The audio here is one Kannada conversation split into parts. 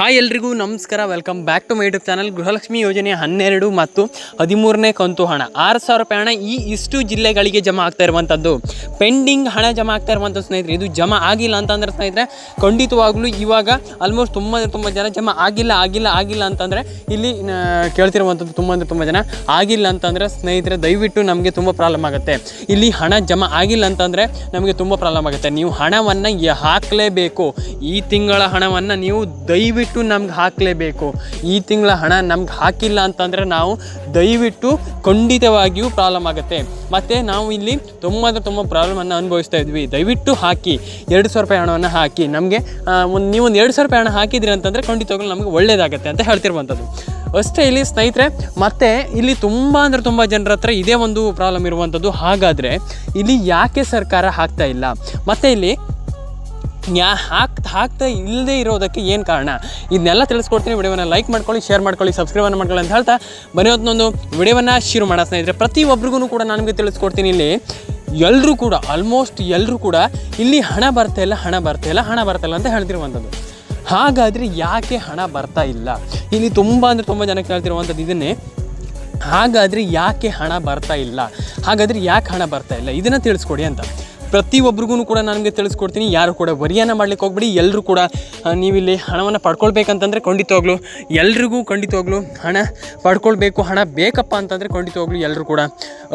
ಹಾಯ್ ಎಲ್ರಿಗೂ, ನಮಸ್ಕಾರ. Welcome back to my YouTube channel Gruhalakshmi ಯೋಜನೆ ಹನ್ನೆರಡು ಮತ್ತು ಹದಿಮೂರನೇ ಕಂತು ಹಣ. ಆರು ಸಾವಿರ ರೂಪಾಯಿ ಹಣ ಈ ಇಷ್ಟು ಜಿಲ್ಲೆಗಳಿಗೆ ಜಮಾ ಆಗ್ತಾ ಇರುವಂಥದ್ದು. ಪೆಂಡಿಂಗ್ ಹಣ ಜಮಾ ಆಗ್ತಾ ಇರುವಂಥ ಸ್ನೇಹಿತರೆ, ಇದು ಜಮಾ ಆಗಿಲ್ಲ ಅಂತಂದ್ರೆ ಸ್ನೇಹಿತರೆ, ಖಂಡಿತವಾಗ್ಲೂ ಇವಾಗ ಆಲ್ಮೋಸ್ಟ್ ತುಂಬ ತುಂಬ ಜನ ಜಮಾ ಆಗಿಲ್ಲ ಆಗಿಲ್ಲ ಆಗಿಲ್ಲ ಅಂತಂದರೆ ಇಲ್ಲಿ ಕೇಳ್ತಿರುವಂಥದ್ದು ತುಂಬ ಅಂದರೆ ತುಂಬ ಜನ ಆಗಿಲ್ಲ ಅಂತಂದರೆ ಸ್ನೇಹಿತರೆ, ದಯವಿಟ್ಟು ನಮಗೆ ತುಂಬ ಪ್ರಾಬ್ಲಮ್ ಆಗುತ್ತೆ. ಇಲ್ಲಿ ಹಣ ಜಮಾ ಆಗಿಲ್ಲ ಅಂತಂದರೆ ನಮಗೆ ತುಂಬ ಪ್ರಾಬ್ಲಮ್ ಆಗುತ್ತೆ. ನೀವು ಹಣವನ್ನು ಹಾಕಲೇಬೇಕು. ಈ ತಿಂಗಳ ಹಣವನ್ನು ನೀವು ದಯವಿಟ್ಟು ನಮ್ಗೆ ಹಾಕಲೇಬೇಕು. ಈ ತಿಂಗಳ ಹಣ ನಮ್ಗೆ ಹಾಕಿಲ್ಲ ಅಂತಂದರೆ ನಾವು ದಯವಿಟ್ಟು ಖಂಡಿತವಾಗಿಯೂ ಪ್ರಾಬ್ಲಮ್ ಆಗುತ್ತೆ. ಮತ್ತು ನಾವು ಇಲ್ಲಿ ತುಂಬ ಅಂದರೆ ತುಂಬ ಪ್ರಾಬ್ಲಮನ್ನು ಅನುಭವಿಸ್ತಾ ಇದ್ವಿ. ದಯವಿಟ್ಟು ಹಾಕಿ. ಎರಡು ಸಾವಿರ ರೂಪಾಯಿ ಹಣವನ್ನು ಹಾಕಿ. ನಮಗೆ ಒಂದು, ನೀವು ಒಂದು ಎರಡು ಸಾವಿರ ರೂಪಾಯಿ ಹಣ ಹಾಕಿದ್ರಿ ಅಂತಂದರೆ ಖಂಡಿತವಾಗ್ಲೂ ನಮಗೆ ಒಳ್ಳೆಯದಾಗುತ್ತೆ ಅಂತ ಹೇಳ್ತಿರುವಂಥದ್ದು. ಅಷ್ಟೇ ಇಲ್ಲಿ ಸ್ನೇಹಿತರೆ, ಮತ್ತು ಇಲ್ಲಿ ತುಂಬ ಅಂದರೆ ತುಂಬ ಜನರ ಹತ್ರ ಇದೇ ಒಂದು ಪ್ರಾಬ್ಲಮ್ ಇರುವಂಥದ್ದು. ಹಾಗಾದರೆ ಇಲ್ಲಿ ಯಾಕೆ ಸರ್ಕಾರ ಹಾಕ್ತಾ ಇಲ್ಲ? ಮತ್ತು ಇಲ್ಲಿ ಯಾ ಹಾಕ್ತಾ ಹಾಕ್ತಾ ಇಲ್ಲದೆ ಇರೋದಕ್ಕೆ ಏನು ಕಾರಣ? ಇದನ್ನೆಲ್ಲ ತಿಳಿಸ್ಕೊಡ್ತೀನಿ. ವಿಡಿಯೋನ ಲೈಕ್ ಮಾಡ್ಕೊಳ್ಳಿ, ಶೇರ್ ಮಾಡ್ಕೊಳ್ಳಿ, ಸಬ್ಸ್ಕ್ರೈಬನ್ನು ಮಾಡ್ಕೊಳ್ಳಿ ಅಂತ ಹೇಳ್ತಾ ಬನ್ನಿ. ವಿಡಿಯೋವನ್ನು ಶುರು ಮಾಡೋ ಸ್ನೇಹಿತರೆ. ಪ್ರತಿಯೊಬ್ಬರಿಗೂ ಕೂಡ ನನಗೆ ತಿಳಿಸ್ಕೊಡ್ತೀನಿ. ಇಲ್ಲಿ ಎಲ್ಲರೂ ಕೂಡ ಆಲ್ಮೋಸ್ಟ್ ಎಲ್ಲರೂ ಕೂಡ ಇಲ್ಲಿ ಹಣ ಬರ್ತಾ ಇಲ್ಲ, ಹಣ ಬರ್ತಾ ಇಲ್ಲ, ಹಣ ಬರ್ತಾ ಇಲ್ಲ ಅಂತ ಹೇಳ್ತಿರುವಂಥದ್ದು. ಹಾಗಾದರೆ ಯಾಕೆ ಹಣ ಬರ್ತಾ ಇಲ್ಲ? ಇಲ್ಲಿ ತುಂಬ ಅಂದರೆ ತುಂಬ ಜನಕ್ಕೆ ಹೇಳ್ತಿರುವಂಥದ್ದು ಇದನ್ನೇ. ಹಾಗಾದರೆ ಯಾಕೆ ಹಣ ಬರ್ತಾ ಇಲ್ಲ? ಹಾಗಾದರೆ ಯಾಕೆ ಹಣ ಬರ್ತಾ ಇಲ್ಲ? ಇದನ್ನು ತಿಳಿಸ್ಕೊಡಿ ಅಂತ. ಪ್ರತಿಯೊಬ್ಬರಿಗೂ ಕೂಡ ನನಗೆ ತಿಳಿಸ್ಕೊಡ್ತೀನಿ. ಯಾರು ಕೂಡ ವರಿಯನ್ನು ಮಾಡ್ಲಿಕ್ಕೆ ಹೋಗ್ಬಿಡಿ. ಎಲ್ಲರೂ ಕೂಡ ನೀವಿಲ್ಲಿ ಹಣವನ್ನು ಪಡ್ಕೊಳ್ಬೇಕಂತಂದರೆ ಖಂಡಿತವಾಗ್ಲು ಎಲ್ರಿಗೂ ಖಂಡಿತವಾಗ್ಲು ಹಣ ಪಡ್ಕೊಳ್ಬೇಕು. ಹಣ ಬೇಕಪ್ಪ ಅಂತಂದರೆ ಹೋಗ್ಲು. ಎಲ್ಲರೂ ಕೂಡ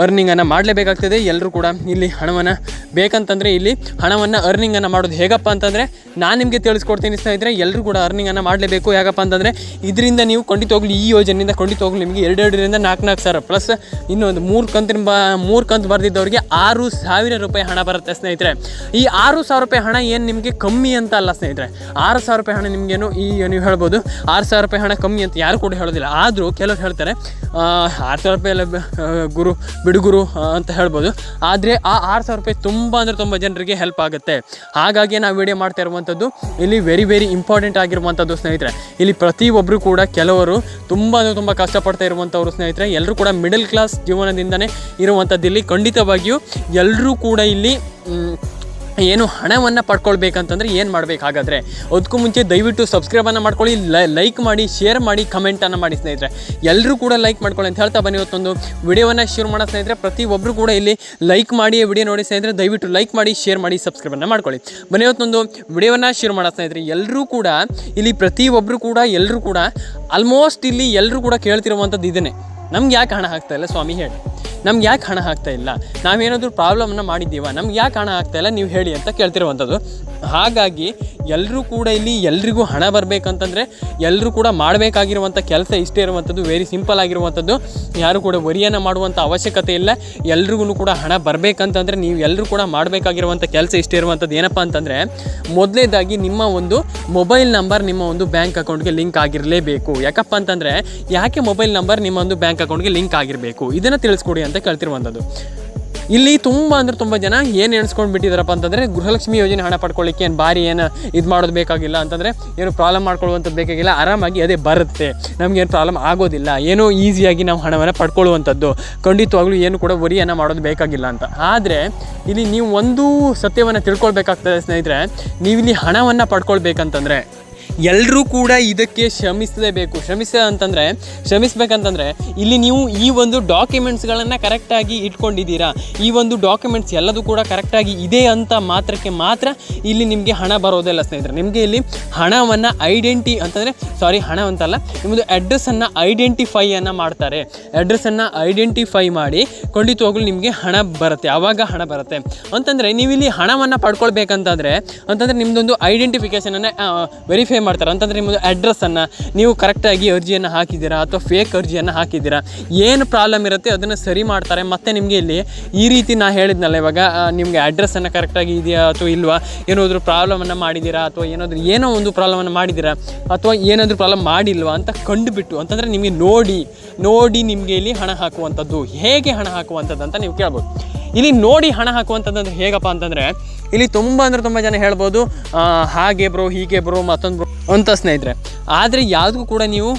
ಅರ್ನಿಂಗನ್ನು ಮಾಡಲೇಬೇಕಾಗ್ತದೆ. ಎಲ್ಲರೂ ಕೂಡ ಇಲ್ಲಿ ಹಣವನ್ನು ಬೇಕಂತಂದರೆ ಇಲ್ಲಿ ಹಣವನ್ನು ಅರ್ನಿಂಗನ್ನು ಮಾಡೋದು ಹೇಗಪ್ಪ ಅಂತಂದರೆ ನಾನು ನಿಮಗೆ ತಿಳಿಸ್ಕೊಡ್ತೀನಿ ಸ್ನೇಹಿತರೆ ಎಲ್ಲರೂ ಕೂಡ ಅರ್ನಿಂಗನ್ನು ಮಾಡಲೇಬೇಕು. ಯಾಕಪ್ಪ ಅಂತಂದರೆ ಇದರಿಂದ ನೀವು ಖಂಡಿತವಾಗ್ಲು ಈ ಯೋಜನೆಯಿಂದ ಖಂಡಿತವಾಗ್ಲೂ ನಿಮಗೆ ಎರಡೆರಡರಿಂದ ನಾಲ್ಕು ನಾಲ್ಕು ಸಾವಿರ. ಪ್ಲಸ್ ಇನ್ನೊಂದು ಮೂರು ಕಂತಿನ ಬ ಮೂರು ಕಂತು ಬರೆದಿದ್ದವ್ರಿಗೆ ಆರು ಸಾವಿರ ರೂಪಾಯಿ ಹಣ ಬರುತ್ತೆ. ಸ್ನೇಹಿತರೆ, ಈ ಆರು ಸಾವಿರ ರೂಪಾಯಿ ಹಣ ಏನು ನಿಮಗೆ ಕಮ್ಮಿ ಅಂತ ಅಲ್ಲ ಸ್ನೇಹಿತರೆ? ಆರು ಸಾವಿರ ರೂಪಾಯಿ ಹಣ ನಿಮಗೇನು ಈ ನೀವು ಹೇಳ್ಬೋದು. ಆರು ಸಾವಿರ ರೂಪಾಯಿ ಹಣ ಕಮ್ಮಿ ಅಂತ ಯಾರು ಕೂಡ ಹೇಳೋದಿಲ್ಲ. ಆದರೂ ಕೆಲವರು ಹೇಳ್ತಾರೆ ಆರು ಸಾವಿರ ರೂಪಾಯಿ ಎಲ್ಲ ಗುರು, ಬಿಡುಗುರು ಅಂತ ಹೇಳ್ಬೋದು. ಆದರೆ ಆ ಆರು ಸಾವಿರ ರೂಪಾಯಿ ತುಂಬ ಅಂದರೆ ತುಂಬ ಜನರಿಗೆ ಹೆಲ್ಪ್ ಆಗುತ್ತೆ. ಹಾಗಾಗಿ ನಾವು ವಿಡಿಯೋ ಮಾಡ್ತಾ ಇರುವಂಥದ್ದು ಇಲ್ಲಿ ವೆರಿ ವೆರಿ ಇಂಪಾರ್ಟೆಂಟ್ ಆಗಿರುವಂಥದ್ದು ಸ್ನೇಹಿತರೆ. ಇಲ್ಲಿ ಪ್ರತಿಯೊಬ್ಬರು ಕೂಡ ಕೆಲವರು ತುಂಬ ಅಂದರೆ ತುಂಬ ಕಷ್ಟಪಡ್ತಾ ಇರುವಂಥವ್ರು ಸ್ನೇಹಿತರೆ. ಎಲ್ಲರೂ ಕೂಡ ಮಿಡಲ್ ಕ್ಲಾಸ್ ಜೀವನದಿಂದನೇ ಇರುವಂಥದ್ದು ಇಲ್ಲಿ ಖಂಡಿತವಾಗಿಯೂ ಎಲ್ಲರೂ ಕೂಡ ಇಲ್ಲಿ ಏನು ಹಣವನ್ನು ಪಡ್ಕೊಳ್ಬೇಕಂತಂದರೆ ಏನು ಮಾಡಬೇಕಾಗಾದರೆ? ಅದಕ್ಕೂ ಮುಂಚೆ ದಯವಿಟ್ಟು ಸಬ್ಸ್ಕ್ರೈಬನ್ನು ಮಾಡ್ಕೊಳ್ಳಿ ಲೈಕ್ ಮಾಡಿ ಶೇರ್ ಮಾಡಿ ಕಮೆಂಟನ್ನು ಮಾಡಿ ಸ್ನೇಹಿತರೆ. ಎಲ್ಲರೂ ಕೂಡ ಲೈಕ್ ಮಾಡ್ಕೊಳ್ಳಿ ಅಂತ ಹೇಳ್ತಾ ಬನ್ನಿ ಇವತ್ತೊಂದು ವಿಡಿಯೋವನ್ನು ಶೇರ್ ಮಾಡೋ ಸ್ನೇಹಿತರೆ. ಪ್ರತಿಯೊಬ್ಬರು ಕೂಡ ಇಲ್ಲಿ ಲೈಕ್ ಮಾಡಿ ವಿಡಿಯೋ ನೋಡಿ ಸ್ನೇಹಿತರೆ. ದಯವಿಟ್ಟು ಲೈಕ್ ಮಾಡಿ ಶೇರ್ ಮಾಡಿ ಸಬ್ಸ್ಕ್ರೈಬನ್ನು ಮಾಡ್ಕೊಳ್ಳಿ. ಬನ್ನಿ ಇವತ್ತೊಂದು ವಿಡಿಯೋವನ್ನು ಶೇರ್ ಮಾಡೋ ಸ್ನೇಹಿತರೆ. ಎಲ್ಲರೂ ಕೂಡ ಇಲ್ಲಿ ಪ್ರತಿಯೊಬ್ಬರು ಕೂಡ ಎಲ್ಲರೂ ಕೂಡ ಆಲ್ಮೋಸ್ಟ್ ಇಲ್ಲಿ ಎಲ್ಲರೂ ಕೂಡ ಕೇಳ್ತಿರುವಂಥದ್ದು ಇದನ್ನೇ. ನಮ್ಗೆ ಯಾಕೆ ಹಣ ಹಾಕ್ತಾ ಇಲ್ಲ? ಸ್ವಾಮಿ ಹೇಳಿ. ನಮ್ಗೆ ಯಾಕೆ ಹಣ ಆಗ್ತಾ ಇಲ್ಲ? ನಾವೇನಾದರೂ ಪ್ರಾಬ್ಲಮ್ನ ಮಾಡಿದ್ದೀವ? ನಮ್ಗೆ ಯಾಕೆ ಹಣ ಆಗ್ತಾ ಇಲ್ಲ? ನೀವು ಹೇಳಿ ಅಂತ ಕೇಳ್ತಿರುವಂಥದ್ದು. ಹಾಗಾಗಿ ಎಲ್ಲರೂ ಕೂಡ ಇಲ್ಲಿ ಎಲ್ರಿಗೂ ಹಣ ಬರಬೇಕಂತಂದರೆ ಎಲ್ಲರೂ ಕೂಡ ಮಾಡಬೇಕಾಗಿರುವಂಥ ಕೆಲಸ ಇಷ್ಟೇ ಇರುವಂಥದ್ದು ವೆರಿ ಸಿಂಪಲ್ ಆಗಿರುವಂಥದ್ದು. ಯಾರು ಕೂಡ ವರಿಯನ್ನು ಮಾಡುವಂಥ ಅವಶ್ಯಕತೆ ಇಲ್ಲ. ಎಲ್ರಿಗೂ ಕೂಡ ಹಣ ಬರಬೇಕಂತಂದರೆ ನೀವು ಎಲ್ಲರೂ ಕೂಡ ಮಾಡಬೇಕಾಗಿರುವಂಥ ಕೆಲಸ ಇಷ್ಟೇ ಇರುವಂಥದ್ದು. ಏನಪ್ಪ ಅಂತಂದರೆ ಮೊದಲನೇದಾಗಿ ನಿಮ್ಮ ಒಂದು ಮೊಬೈಲ್ ನಂಬರ್ ನಿಮ್ಮ ಒಂದು ಬ್ಯಾಂಕ್ ಅಕೌಂಟ್ಗೆ ಲಿಂಕ್ ಆಗಿರಲೇಬೇಕು. ಯಾಕಪ್ಪ ಅಂತಂದರೆ, ಯಾಕೆ ಮೊಬೈಲ್ ನಂಬರ್ ನಿಮ್ಮ ಒಂದು ಬ್ಯಾಂಕ್ ಅಕೌಂಟ್ಗೆ ಲಿಂಕ್ ಆಗಿರಬೇಕು? ಇದನ್ನು ತಿಳಿಸ್ಕೊಡಿ ಅಂತ ಕೇಳ್ತಿರುವಂಥದ್ದು. ಇಲ್ಲಿ ತುಂಬ ಅಂದರೆ ತುಂಬ ಜನ ಏನು ಎಣಿಸ್ಕೊಂಡು ಬಿಟ್ಟಿದ್ದಾರಪ್ಪ ಅಂತಂದರೆ ಗೃಹಲಕ್ಷ್ಮಿ ಯೋಜನೆ ಹಣ ಪಡ್ಕೊಳ್ಳಿಕ್ಕೆ ಏನು ಭಾರಿ ಏನು ಇದು ಮಾಡೋದು ಬೇಕಾಗಿಲ್ಲ ಅಂತಂದರೆ ಏನು ಪ್ರಾಬ್ಲಮ್ ಮಾಡ್ಕೊಳ್ಳುವಂಥದ್ದು ಬೇಕಾಗಿಲ್ಲ, ಆರಾಮಾಗಿ ಅದೇ ಬರುತ್ತೆ. ನಮಗೇನು ಪ್ರಾಬ್ಲಮ್ ಆಗೋದಿಲ್ಲ. ಏನೋ ಈಸಿಯಾಗಿ ನಾವು ಹಣವನ್ನು ಪಡ್ಕೊಳ್ಳುವಂಥದ್ದು. ಖಂಡಿತವಾಗ್ಲೂ ಏನು ಕೂಡ ವರಿಯನ್ನು ಮಾಡೋದು ಬೇಕಾಗಿಲ್ಲ ಅಂತ. ಆದರೆ ಇಲ್ಲಿ ನೀವು ಒಂದು ಸತ್ಯವನ್ನು ತಿಳ್ಕೊಳ್ಬೇಕಾಗ್ತದೆ ಸ್ನೇಹಿತರೆ. ನೀವಿಲ್ಲಿ ಹಣವನ್ನು ಪಡ್ಕೊಳ್ಬೇಕಂತಂದರೆ ಎಲ್ಲರೂ ಕೂಡ ಇದಕ್ಕೆ ಶ್ರಮಿಸಲೇಬೇಕು. ಶ್ರಮಿಸ ಅಂತಂದರೆ, ಶ್ರಮಿಸಬೇಕಂತಂದರೆ ಇಲ್ಲಿ ನೀವು ಈ ಒಂದು ಡಾಕ್ಯುಮೆಂಟ್ಸ್ಗಳನ್ನು ಕರೆಕ್ಟಾಗಿ ಇಟ್ಕೊಂಡಿದ್ದೀರಾ? ಈ ಒಂದು ಡಾಕ್ಯುಮೆಂಟ್ಸ್ ಎಲ್ಲದೂ ಕೂಡ ಕರೆಕ್ಟಾಗಿ ಇದೆ ಅಂತ ಮಾತ್ರಕ್ಕೆ ಮಾತ್ರ ಇಲ್ಲಿ ನಿಮಗೆ ಹಣ ಬರೋದಿಲ್ಲ ಸ್ನೇಹಿತರೆ. ನಿಮಗೆ ಇಲ್ಲಿ ಹಣವನ್ನು ಐಡೆಂಟಿ ಅಂತಂದರೆ ಸಾರಿ ಹಣ ಅಂತಲ್ಲ ನಿಮ್ಮದು ಅಡ್ರೆಸ್ಸನ್ನು ಐಡೆಂಟಿಫೈಯನ್ನು ಮಾಡ್ತಾರೆ. ಅಡ್ರೆಸ್ಸನ್ನು ಐಡೆಂಟಿಫೈ ಮಾಡಿ ಖಂಡಿತವಾಗ್ಲೂ ನಿಮಗೆ ಹಣ ಬರುತ್ತೆ ಆವಾಗ ಹಣ ಬರುತ್ತೆ. ಅಂತಂದರೆ ನೀವಿಲ್ಲಿ ಹಣವನ್ನು ಪಡ್ಕೊಳ್ಬೇಕಂತಂದರೆ, ಅಂತಂದರೆ ನಿಮ್ಮದೊಂದು ಐಡೆಂಟಿಫಿಕೇಷನನ್ನು ವೆರಿಫೈ ಮಾಡ್ತಾರೆ. ಅಂತಂದರೆ ನಿಮ್ಮದು ಅಡ್ರೆಸ್ಸನ್ನು ನೀವು ಕರೆಕ್ಟಾಗಿ ಅರ್ಜಿಯನ್ನು ಹಾಕಿದ್ದೀರಾ ಅಥವಾ ಫೇಕ್ ಅರ್ಜಿಯನ್ನು ಹಾಕಿದ್ದೀರಾ? ಏನು ಪ್ರಾಬ್ಲಮ್ ಇರುತ್ತೆ ಅದನ್ನು ಸರಿ ಮಾಡ್ತಾರೆ. ಮತ್ತು ನಿಮಗೆ ಇಲ್ಲಿ ಈ ರೀತಿ ನಾ ಹೇಳಿದ್ನಲ್ಲ ಇವಾಗ ನಿಮಗೆ ಅಡ್ರೆಸ್ಸನ್ನು ಕರೆಕ್ಟಾಗಿ ಇದೆಯಾ ಅಥವಾ ಇಲ್ವಾ? ಏನಾದರೂ ಪ್ರಾಬ್ಲಮನ್ನು ಮಾಡಿದ್ದೀರಾ ಅಥವಾ ಏನಾದರೂ ಏನೋ ಒಂದು ಪ್ರಾಬ್ಲಮನ್ನು ಮಾಡಿದ್ದೀರಾ ಅಥವಾ ಏನಾದರೂ ಪ್ರಾಬ್ಲಮ್ ಮಾಡಿಲ್ವಾ ಅಂತ ಕಂಡುಬಿಟ್ಟು, ಅಂತಂದರೆ ನಿಮಗೆ ನೋಡಿ ನೋಡಿ ನಿಮಗೆ ಇಲ್ಲಿ ಹಣ ಹಾಕುವಂಥದ್ದು. ಹೇಗೆ ಹಣ ಹಾಕುವಂಥದ್ದು ಅಂತ ನೀವು ಕೇಳ್ಬೋದು. ಇಲ್ಲಿ ನೋಡಿ ಹಣ ಹಾಕುವಂಥದ್ದು ಹೇಗಪ್ಪ ಅಂತಂದರೆ ಇಲ್ಲಿ ತುಂಬ ಅಂದ್ರೆ ತುಂಬ ಜನ ಹೇಳ್ಬೋದು ಹಾಗೆ ಬ್ರೋ ಹೀಗೆ ಬ್ರೋ ಮತ್ತೊಂದು ಬ್ರೋ ಅಂತ ಸ್ನೇಹಿತರೆ. ಆದರೆ ಯಾವುದಕ್ಕೂ ಕೂಡ ನೀವು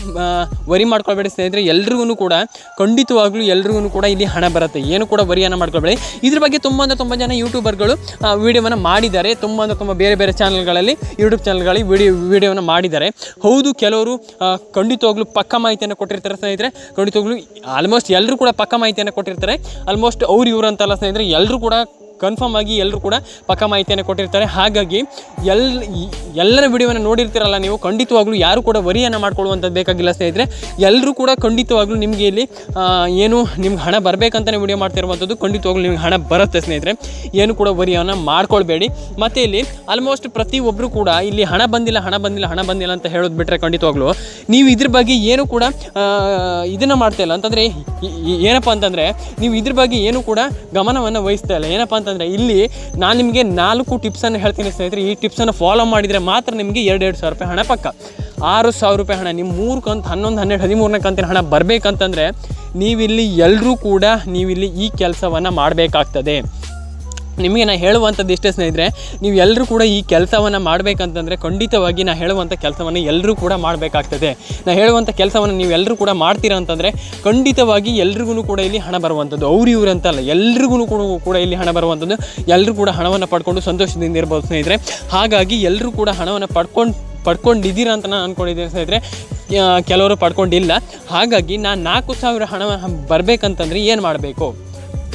ವರಿ ಮಾಡ್ಕೊಳ್ಬೇಡಿ ಸ್ನೇಹಿತರೆ ಎಲ್ರಿಗೂ ಕೂಡ, ಖಂಡಿತವಾಗ್ಲೂ ಎಲ್ರಿಗೂ ಕೂಡ ಇಲ್ಲಿ ಹಣ ಬರುತ್ತೆ. ಏನು ಕೂಡ ವರಿಯನ್ನು ಮಾಡ್ಕೊಳ್ಬೇಡಿ. ಇದ್ರ ಬಗ್ಗೆ ತುಂಬ ಅಂದರೆ ತುಂಬ ಜನ ಯೂಟ್ಯೂಬರ್ಗಳು ವೀಡಿಯೋವನ್ನು ಮಾಡಿದ್ದಾರೆ. ತುಂಬ ಅಂದರೆ ತುಂಬ ಬೇರೆ ಬೇರೆ ಚಾನಲ್ಗಳಲ್ಲಿ ಯೂಟ್ಯೂಬ್ ಚಾನಲ್ಗಳಲ್ಲಿ ವಿಡಿಯೋ ವೀಡಿಯೋವನ್ನು ಮಾಡಿದ್ದಾರೆ. ಹೌದು, ಕೆಲವರು ಖಂಡಿತವಾಗ್ಲೂ ಪಕ್ಕ ಮಾಹಿತಿಯನ್ನು ಕೊಟ್ಟಿರ್ತಾರೆ ಸ್ನೇಹಿತರೆ. ಖಂಡಿತವಾಗ್ಲೂ ಆಲ್ಮೋಸ್ಟ್ ಎಲ್ಲರೂ ಕೂಡ ಪಕ್ಕ ಮಾಹಿತಿಯನ್ನು ಕೊಟ್ಟಿರ್ತಾರೆ. ಆಲ್ಮೋಸ್ಟ್ ಅವ್ರು ಇವರು ಅಂತಲ್ಲ ಸ್ನೇಹಿತರೆ ಎಲ್ಲರೂ ಕೂಡ ಕನ್ಫರ್ಮ್ ಆಗಿ ಎಲ್ಲರೂ ಕೂಡ ಪಕ್ಕ ಮಾಹಿತಿಯನ್ನು ಕೊಟ್ಟಿರ್ತಾರೆ. ಹಾಗಾಗಿ ಎಲ್, ಎಲ್ಲರ ವಿಡಿಯೋವನ್ನು ನೋಡಿರ್ತೀರಲ್ಲ ನೀವು, ಖಂಡಿತವಾಗ್ಲೂ ಯಾರು ಕೂಡ ವರಿಯನ್ನು ಮಾಡ್ಕೊಳ್ಳುವಂಥದ್ದು ಬೇಕಾಗಿಲ್ಲ ಸ್ನೇಹಿತರೆ. ಎಲ್ಲರೂ ಕೂಡ ಖಂಡಿತವಾಗ್ಲೂ ನಿಮಗೆ ಇಲ್ಲಿ ಏನು ನಿಮ್ಗೆ ಹಣ ಬರಬೇಕಂತಲೇ ವಿಡಿಯೋ ಮಾಡ್ತಿರುವಂಥದ್ದು, ಖಂಡಿತವಾಗ್ಲೂ ನಿಮ್ಗೆ ಹಣ ಬರುತ್ತೆ ಸ್ನೇಹಿತರೆ. ಏನು ಕೂಡ ವರಿಯನ್ನು ಮಾಡ್ಕೊಳ್ಬೇಡಿ. ಮತ್ತು ಇಲ್ಲಿ ಆಲ್ಮೋಸ್ಟ್ ಪ್ರತಿಯೊಬ್ಬರು ಕೂಡ ಇಲ್ಲಿ ಹಣ ಬಂದಿಲ್ಲ ಹಣ ಬಂದಿಲ್ಲ ಹಣ ಬಂದಿಲ್ಲ ಅಂತ ಹೇಳೋದು ಬಿಟ್ಟರೆ ಖಂಡಿತವಾಗ್ಲೂ ನೀವು ಇದ್ರ ಬಗ್ಗೆ ಏನು ಕೂಡ ಇದನ್ನು ಮಾಡ್ತಾ ಇಲ್ಲ. ಅಂತಂದರೆ ಏನಪ್ಪ ಅಂತಂದರೆ, ನೀವು ಇದ್ರ ಬಗ್ಗೆ ಏನು ಕೂಡ ಗಮನವನ್ನು ವಹಿಸ್ತಾ ಇಲ್ಲ. ಏನಪ್ಪ ಅಂತಂದರೆ ಇಲ್ಲಿ ನಾನು ನಿಮಗೆ ನಾಲ್ಕು ಟಿಪ್ಸನ್ನು ಹೇಳ್ತೀನಿ ಸ್ನೇಹಿತರೆ. ಈ ಟಿಪ್ಸನ್ನು ಫಾಲೋ ಮಾಡಿದರೆ ಮಾತ್ರ ನಿಮಗೆ ಎರಡು ಎರಡು ಸಾವಿರ ರೂಪಾಯಿ ಹಣ ಪಕ್ಕ. ಆರು ಸಾವಿರ ರೂಪಾಯಿ ಹಣ ನಿಮ್ಮ ಮೂರು ಕಂತು, ಹನ್ನೊಂದು, ಹನ್ನೆರಡು, ಹದಿಮೂರನೇ ಕಂತಿನ ಹಣ ಬರಬೇಕಂತಂದರೆ ನೀವಿಲ್ಲಿ ಎಲ್ಲರೂ ಕೂಡ ನೀವಿಲ್ಲಿ ಈ ಕೆಲಸವನ್ನು ಮಾಡಬೇಕಾಗ್ತದೆ. ನಿಮಗೆ ನಾನು ಹೇಳುವಂಥದ್ದು ಇಷ್ಟೇ ಸ್ನೇಹಿತರೆ, ನೀವು ಎಲ್ಲರೂ ಕೂಡ ಈ ಕೆಲಸವನ್ನು ಮಾಡಬೇಕಂತಂದರೆ ಖಂಡಿತವಾಗಿ ನಾನು ಹೇಳುವಂಥ ಕೆಲಸವನ್ನು ಎಲ್ಲರೂ ಕೂಡ ಮಾಡಬೇಕಾಗ್ತದೆ. ನಾನು ಹೇಳುವಂಥ ಕೆಲಸವನ್ನು ನೀವು ಎಲ್ಲರೂ ಕೂಡ ಮಾಡ್ತೀರಾ ಅಂತಂದರೆ ಖಂಡಿತವಾಗಿ ಎಲ್ರಿಗೂ ಕೂಡ ಇಲ್ಲಿ ಹಣ ಬರುವಂಥದ್ದು. ಅವ್ರು ಇವ್ರು ಅಂತಲ್ಲ ಎಲ್ರಿಗೂ ಕೂಡ ಕೂಡ ಇಲ್ಲಿ ಹಣ ಬರುವಂಥದ್ದು. ಎಲ್ಲರೂ ಕೂಡ ಹಣವನ್ನು ಪಡ್ಕೊಂಡು ಸಂತೋಷದಿಂದ ಇರ್ಬೋದು ಸ್ನೇಹಿತರೆ. ಹಾಗಾಗಿ ಎಲ್ಲರೂ ಕೂಡ ಹಣವನ್ನು ಪಡ್ಕೊಂಡು, ಪಡ್ಕೊಂಡಿದ್ದೀರಾ ಅಂತ ನಾನು ಅಂದ್ಕೊಂಡಿದ್ದೀನಿ ಸ್ನೇಹಿತರೆ. ಕೆಲವರು ಪಡ್ಕೊಂಡಿಲ್ಲ. ಹಾಗಾಗಿ ನಾನು ನಾಲ್ಕು ಸಾವಿರ ಹಣ ಬರಬೇಕಂತಂದರೆ ಏನು ಮಾಡಬೇಕು?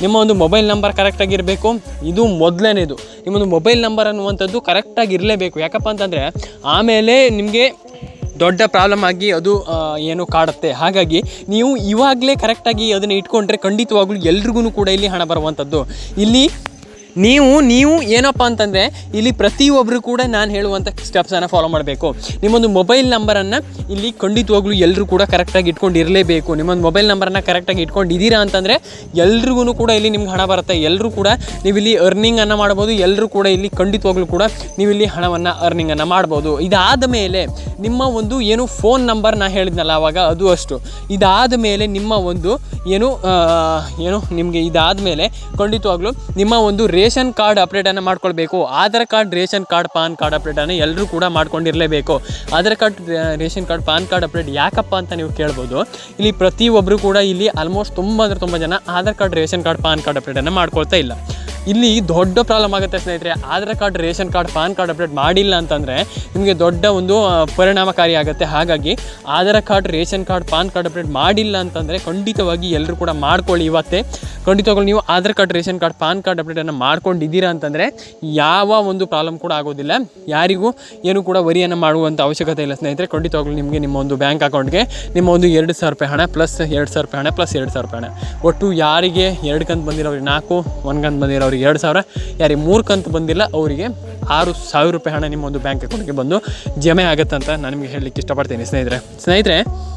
ನಿಮ್ಮ ಒಂದು ಮೊಬೈಲ್ ನಂಬರ್ ಕರೆಕ್ಟಾಗಿರಬೇಕು ಇದು ಮೊದಲನೇದು. ನಿಮ್ಮೊಂದು ಮೊಬೈಲ್ ನಂಬರ್ ಅನ್ನುವಂಥದ್ದು ಕರೆಕ್ಟಾಗಿ ಇರಲೇಬೇಕು. ಯಾಕಪ್ಪ ಅಂತಂದರೆ, ಆಮೇಲೆ ನಿಮಗೆ ದೊಡ್ಡ ಪ್ರಾಬ್ಲಮ್ ಆಗಿ ಅದು ಏನು ಕಾಡುತ್ತೆ. ಹಾಗಾಗಿ ನೀವು ಇವಾಗಲೇ ಕರೆಕ್ಟಾಗಿ ಅದನ್ನು ಇಟ್ಕೊಂಡ್ರೆ ಖಂಡಿತವಾಗ್ಲೂ ಎಲ್ರಿಗೂ ಕೂಡ ಇಲ್ಲಿ ಹಣ ಬರುವಂಥದ್ದು. ಇಲ್ಲಿ ನೀವು ನೀವು ಏನಪ್ಪ ಅಂತಂದರೆ ಇಲ್ಲಿ ಪ್ರತಿಯೊಬ್ಬರು ಕೂಡ ನಾನು ಹೇಳುವಂಥ ಸ್ಟೆಪ್ಸನ್ನು ಫಾಲೋ ಮಾಡಬೇಕು. ನಿಮ್ಮೊಂದು ಮೊಬೈಲ್ ನಂಬರನ್ನು ಇಲ್ಲಿ ಖಂಡಿತವಾಗ್ಲೂ ಎಲ್ಲರೂ ಕೂಡ ಕರೆಕ್ಟಾಗಿ ಇಟ್ಕೊಂಡು ಇರಲೇಬೇಕು ನಿಮ್ಮೊಂದು ಮೊಬೈಲ್ ನಂಬರನ್ನು ಕರೆಕ್ಟಾಗಿ ಇಟ್ಕೊಂಡಿದ್ದೀರಾ ಅಂತಂದರೆ ಎಲ್ರಿಗೂ ಕೂಡ ಇಲ್ಲಿ ನಿಮ್ಗೆ ಹಣ ಬರುತ್ತೆ. ಎಲ್ಲರೂ ಕೂಡ ನೀವು ಇಲ್ಲಿ ಅರ್ನಿಂಗನ್ನು ಮಾಡ್ಬೋದು. ಎಲ್ಲರೂ ಕೂಡ ಇಲ್ಲಿ ಖಂಡಿತವಾಗ್ಲೂ ಕೂಡ ನೀವು ಇಲ್ಲಿ ಹಣವನ್ನು ಅರ್ನಿಂಗನ್ನು ಮಾಡ್ಬೋದು. ಇದಾದ ಮೇಲೆ ನಿಮ್ಮ ಒಂದು ಏನು ಫೋನ್ ನಂಬರ್ ನಾನು ಹೇಳಿದ್ನಲ್ಲ ಆವಾಗ ಅದು ಅಷ್ಟು. ಇದಾದ ಮೇಲೆ ನಿಮ್ಮ ಒಂದು ಏನು ಏನು ನಿಮಗೆ ಇದಾದ ಮೇಲೆ ಖಂಡಿತವಾಗ್ಲೂ ನಿಮ್ಮ ಒಂದು ರೇಷನ್ ಕಾರ್ಡ್ ಅಪ್ಡೇಟನ್ನು ಮಾಡ್ಕೊಳ್ಬೇಕು. Aadhaar card, ration card, PAN card ಅಪ್ಡೇಟನ್ನು ಎಲ್ಲರೂ ಕೂಡ ಮಾಡ್ಕೊಂಡಿರಲೇಬೇಕು. Aadhaar card, ration card, PAN card update ಯಾಕಪ್ಪ ಅಂತ ನೀವು ಕೇಳ್ಬೋದು. ಇಲ್ಲಿ ಪ್ರತಿಯೊಬ್ಬರು ಕೂಡ ಇಲ್ಲಿ ಆಲ್ಮೋಸ್ಟ್ ತುಂಬ ಅಂದರೆ ತುಂಬ ಜನ Aadhaar card, ration card, PAN card ಅಪ್ಡೇಟನ್ನು ಮಾಡ್ಕೊಳ್ತಾ ಇಲ್ಲ. ಇಲ್ಲಿ ದೊಡ್ಡ ಪ್ರಾಬ್ಲಮ್ ಆಗುತ್ತೆ ಸ್ನೇಹಿತರೆ. Aadhaar card, ration card, PAN card update ಮಾಡಿಲ್ಲ ಅಂತಂದರೆ ನಿಮಗೆ ದೊಡ್ಡ ಒಂದು ಪರಿಣಾಮಕಾರಿ ಆಗುತ್ತೆ. ಹಾಗಾಗಿ Aadhaar card, ration card, PAN card update ಮಾಡಿಲ್ಲ ಅಂತಂದರೆ ಖಂಡಿತವಾಗಿ ಎಲ್ಲರೂ ಕೂಡ ಮಾಡ್ಕೊಳ್ಳಿ ಇವತ್ತೇ. ಖಂಡಿತವಾಗ್ಲೂ ನೀವು Aadhaar card, ration card, PAN card ಅಪ್ಡೇಟನ್ನು ಮಾಡ್ಕೊಂಡಿದ್ದೀರಾ ಅಂತಂದರೆ ಯಾವ ಒಂದು ಪ್ರಾಬ್ಲಮ್ ಕೂಡ ಆಗೋದಿಲ್ಲ. ಯಾರಿಗೂ ಏನು ಕೂಡ ವರಿಯನ್ನು ಮಾಡುವಂಥ ಅವಶ್ಯಕತೆ ಇಲ್ಲ ಸ್ನೇಹಿತರೆ. ಖಂಡಿತವಾಗ್ಲೂ ನಿಮಗೆ ನಿಮ್ಮ ಒಂದು ಬ್ಯಾಂಕ್ ಅಕೌಂಟ್ಗೆ ನಿಮ್ಮ ಒಂದು ಎರಡು ಸಾವಿರ ರೂಪಾಯಿ ಹಣ ಪ್ಲಸ್ ಎರಡು ಸಾವಿರ ರೂಪಾಯಿ ಹಣ ಪ್ಲಸ್ ಎರಡು ಸಾವಿರ ರೂಪಾಯಿ ಹಣ. ಒಟ್ಟು ಯಾರಿಗೆ ಎರಡು ಕಂತು ಬಂದಿರೋರಿಗೆ ನಾಲ್ಕು, ಒಂದು ಕಂತು ಬಂದಿರೋರಿಗೆ ಎರಡು ಸಾವಿರ. ಯಾರಿಗೆ ಮೂರು ಕಂತು ಬಂದಿಲ್ಲ, ಅವರಿಗೆ ಆರು ಸಾವಿರ ರೂಪಾಯಿ ಹಣ ನಿಮ್ಮ ಒಂದು ಬ್ಯಾಂಕ್ ಅಕೌಂಟ್ಗೆ ಬಂದು ಜಮೆ ಆಗುತ್ತೆ ಅಂತ ನಾನು ನಿಮಗೆ ಹೇಳಲಿಕ್ಕೆ ಇಷ್ಟಪಡ್ತೀನಿ ಸ್ನೇಹಿತರೆ. ಸ್ನೇಹಿತರೆ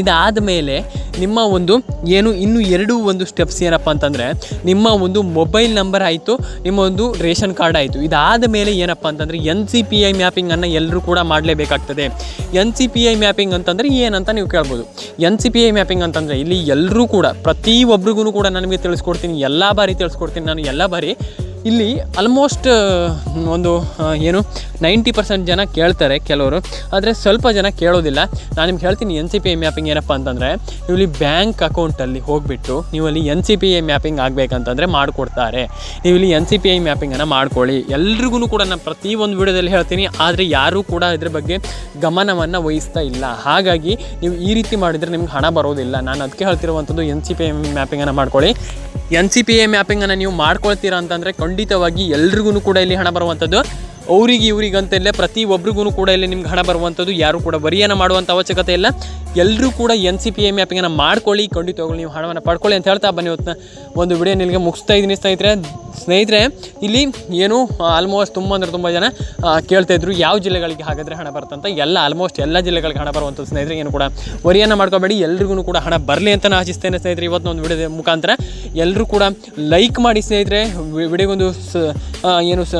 ಇದಾದ ಮೇಲೆ ನಿಮ್ಮ ಒಂದು ಏನು ಇನ್ನು ಎರಡು ಒಂದು ಸ್ಟೆಪ್ಸ್ ಏನಪ್ಪ ಅಂತಂದರೆ, ನಿಮ್ಮ ಒಂದು ಮೊಬೈಲ್ ನಂಬರ್ ಆಯಿತು, ನಿಮ್ಮ ಒಂದು ರೇಷನ್ ಕಾರ್ಡ್ ಆಯಿತು. ಇದಾದ ಮೇಲೆ ಏನಪ್ಪ ಅಂತಂದರೆ ಎನ್ ಸಿ ಪಿ ಐ ಮ್ಯಾಪಿಂಗನ್ನು ಎಲ್ಲರೂ ಕೂಡ ಮಾಡಲೇಬೇಕಾಗ್ತದೆ. N C P I mapping ಅಂತಂದರೆ ಏನಂತ ನೀವು ಕೇಳ್ಬೋದು. N C P I mapping ಅಂತಂದರೆ ಇಲ್ಲಿ ಎಲ್ಲರೂ ಕೂಡ ಪ್ರತಿಯೊಬ್ಬರಿಗೂ ಕೂಡ ನನಗೆ ತಿಳಿಸ್ಕೊಡ್ತೀನಿ, ಎಲ್ಲ ಬಾರಿ ತಿಳಿಸ್ಕೊಡ್ತೀನಿ ನಾನು, ಎಲ್ಲ ಬಾರಿ ಇಲ್ಲಿ ಆಲ್ಮೋಸ್ಟ್ ಒಂದು ಏನು ನೈಂಟಿ ಪರ್ಸೆಂಟ್ ಜನ ಕೇಳ್ತಾರೆ ಕೆಲವರು. ಆದರೆ ಸ್ವಲ್ಪ ಜನ ಕೇಳೋದಿಲ್ಲ. ನಾನು ನಿಮ್ಗೆ ಹೇಳ್ತೀನಿ N C P I mapping ಏನಪ್ಪ ಅಂತಂದರೆ, ಇಲ್ಲಿ ಬ್ಯಾಂಕ್ ಅಕೌಂಟಲ್ಲಿ ಹೋಗಿಬಿಟ್ಟು ನೀವು ಅಲ್ಲಿ N C P I mapping ಆಗಬೇಕಂತಂದರೆ ಮಾಡಿಕೊಡ್ತಾರೆ. ನೀವು ಇಲ್ಲಿ ಎನ್ ಸಿ ಪಿ ಐ ಮ್ಯಾಪಿಂಗನ್ನು ಮಾಡ್ಕೊಳ್ಳಿ. ಎಲ್ರಿಗೂ ಕೂಡ ನಾನು ಪ್ರತಿಯೊಂದು ವಿಡಿಯೋದಲ್ಲಿ ಹೇಳ್ತೀನಿ, ಆದರೆ ಯಾರೂ ಕೂಡ ಇದ್ರ ಬಗ್ಗೆ ಗಮನವನ್ನು ವಹಿಸ್ತಾ ಇಲ್ಲ. ಹಾಗಾಗಿ ನೀವು ಈ ರೀತಿ ಮಾಡಿದರೆ ನಿಮ್ಗೆ ಹಣ ಬರೋದಿಲ್ಲ. ನಾನು ಅದಕ್ಕೆ ಹೇಳ್ತಿರುವಂಥದ್ದು ಎನ್ ಸಿ ಪಿ ಐ ಮ್ಯಾಪಿಂಗನ್ನು ಮಾಡ್ಕೊಳ್ಳಿ. ಎನ್ ಸಿ ಪಿ ಐ ಮ್ಯಾಪಿಂಗನ್ನು ನೀವು ಮಾಡ್ಕೊಳ್ತೀರಾ ಅಂತಂದರೆ ಖಂಡಿತವಾಗಿ ಎಲ್ರಿಗೂ ಕೂಡ ಇಲ್ಲಿ ಹಣ ಬರುವಂಥದ್ದು. ಅವರಿಗೆ ಇವ್ರಿಗೆ ಅಂತಲ್ಲೇ ಪ್ರತಿ ಒಬ್ರಿಗೂ ಕೂಡ ಇಲ್ಲಿ ನಿಮ್ಗೆ ಹಣ ಬರುವಂಥದ್ದು. ಯಾರು ಕೂಡ ಬರಿಯನ್ನು ಮಾಡುವಂಥ ಅವಶ್ಯಕತೆ ಇಲ್ಲ. ಎಲ್ಲರೂ ಕೂಡ ಎನ್ ಸಿ ಪಿ ಎ ಮ್ಯಾಪಿಂಗನ್ನು ಮಾಡ್ಕೊಳ್ಳಿ ಖಂಡಿತವಾಗ್ಲೂ ನೀವು ಹಣವನ್ನು ಪಡ್ಕೊಳ್ಳಿ ಅಂತ ಹೇಳ್ತಾ ಬನ್ನಿ ಇವತ್ತು ಒಂದು ವಿಡಿಯೋ ನಿಮಗೆ ಮುಗಿಸ್ತಾ ಇದ್ದೀನಿ ಸ್ನೇಹಿತರೆ. ಸ್ನೇಹಿತರೆ, ಇಲ್ಲಿ ಏನು ಆಲ್ಮೋಸ್ಟ್ ತುಂಬ ಅಂದರೆ ತುಂಬ ಜನ ಕೇಳ್ತಾಯಿದ್ರು ಯಾವ ಜಿಲ್ಲೆಗಳಿಗೆ ಹಾಗಾದರೆ ಹಣ ಬರುತ್ತಂತ ಎಲ್ಲ ಆಲ್ಮೋಸ್ಟ್ ಎಲ್ಲ ಜಿಲ್ಲೆಗಳಿಗೆ ಹಣ ಬರುವಂಥದ್ದು ಸ್ನೇಹಿತರೆ, ಏನು ಕೂಡ ವರಿಯನ್ನು ಮಾಡ್ಕೋಬೇಡಿ, ಎಲ್ರಿಗೂ ಕೂಡ ಹಣ ಬರಲಿ ಅಂತ ನಾನು ಆಶಿಸ್ತೇನೆ ಸ್ನೇಹಿತರೆ ಇವತ್ತು ಒಂದು ವಿಡಿಯೋದ ಮುಖಾಂತರ. ಎಲ್ಲರೂ ಕೂಡ ಲೈಕ್ ಮಾಡಿ ಸ್ನೇಹಿತರೆ ವಿಡಿಯೋಗೊಂದು ಸ ಏನು ಸ,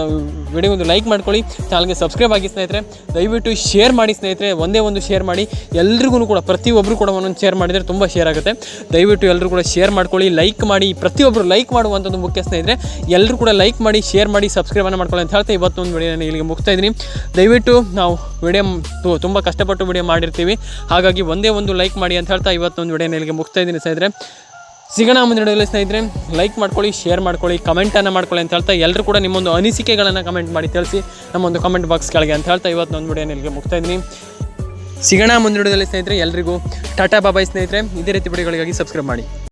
ವಿಡಿಯೋಗೊಂದು ಲೈಕ್ ಮಾಡ್ಕೊಳ್ಳಿ ಚಾನಲ್ಗೆ ಸಬ್ಸ್ಕ್ರೈಬ್ ಆಗಿ ಸ್ನೇಹಿತರೆ. ದಯವಿಟ್ಟು ಶೇರ್ ಮಾಡಿ ಸ್ನೇಹಿತರೆ, ಒಂದೇ ಒಂದು ಶೇರ್ ಮಾಡಿ, ಎಲ್ರಿಗೂ ಕೂಡ ಪ್ರತಿಯೊಬ್ಬರು ಕೂಡ ಒಂದೊಂದು ಶೇರ್ ಮಾಡಿದರೆ ತುಂಬ ಶೇರ್ ಆಗುತ್ತೆ. ದಯವಿಟ್ಟು ಎಲ್ಲರೂ ಕೂಡ ಶೇರ್ ಮಾಡ್ಕೊಳ್ಳಿ ಲೈಕ್ ಮಾಡಿ ಪ್ರತಿಯೊಬ್ಬರು ಲೈಕ್ ಮಾಡುವಂಥದ್ದು ಮುಖ್ಯ ಸ್ನೇಹಿತರೆ ಎಲ್ಲರೂ ಕೂಡ ಲೈಕ್ ಮಾಡಿ ಶೇರ್ ಮಾಡಿ ಸಬ್ಸ್ಕ್ರೈಬನ್ನು ಮಾಡ್ಕೊಳ್ಳಿ ಅಂತ ಹೇಳ್ತಾ ಇವತ್ತೊಂದು ವಿಡಿಯೋ ನಾನು ಇಲ್ಲಿಗೆ ಮುಗ್ತಾ ಇದ್ದೀನಿ. ದಯವಿಟ್ಟು ನಾವು ವಿಡಿಯೋ ತುಂಬ ಕಷ್ಟಪಟ್ಟು ವಿಡಿಯೋ ಮಾಡಿರ್ತೀವಿ. ಹಾಗಾಗಿ ಒಂದೇ ಒಂದು ಲೈಕ್ ಮಾಡಿ ಅಂತ ಹೇಳ್ತಾ ಇವತ್ತೊಂದು ವಿಡಿಯೋನ ಇಲ್ಲಿಗೆ ಮುಗ್ತಾ ಇದ್ದೀನಿ ಸ್ನೇಹಿತರೆ. ಸಿಗೋಣ ಮುಂದಿನ ಸ್ನೇಹಿತರೆ. ಲೈಕ್ ಮಾಡ್ಕೊಳ್ಳಿ ಶೇರ್ ಮಾಡ್ಕೊಳ್ಳಿ ಕಮೆಂಟನ್ನು ಮಾಡ್ಕೊಳ್ಳಿ ಅಂತ ಹೇಳ್ತಾ ಎಲ್ಲರೂ ಕೂಡ ನಿಮ್ಮೊಂದು ಅನಿಸಿಕೆಗಳನ್ನು ಕಮೆಂಟ್ ಮಾಡಿ ತಿಳಿಸಿ. ನಮ್ಮೊಂದು ಕಮೆಂಟ್ ಬಾಕ್ಸ್ ಕೆಳಗೆ ಅಂತ ಹೇಳ್ತಾ ಇವತ್ತೊಂದು ವಿಡಿಯೋ ಇಲ್ಲಿಗೆ ಮುಗ್ತಾ ಇದ್ದೀನಿ. ಸಿಗೋಣ ಮುಂದಿನ ಸ್ನೇಹಿತರೆ ಎಲ್ರಿಗೂ ಟಾಟಾ ಬಾಬಾಯ್ ಸ್ನೇಹಿತರೆ ಇದೇ ರೀತಿ ವಿಡಿಯೋಗಳಿಗಾಗಿ ಸಬ್ಸ್ಕ್ರೈಬ್ ಮಾಡಿ.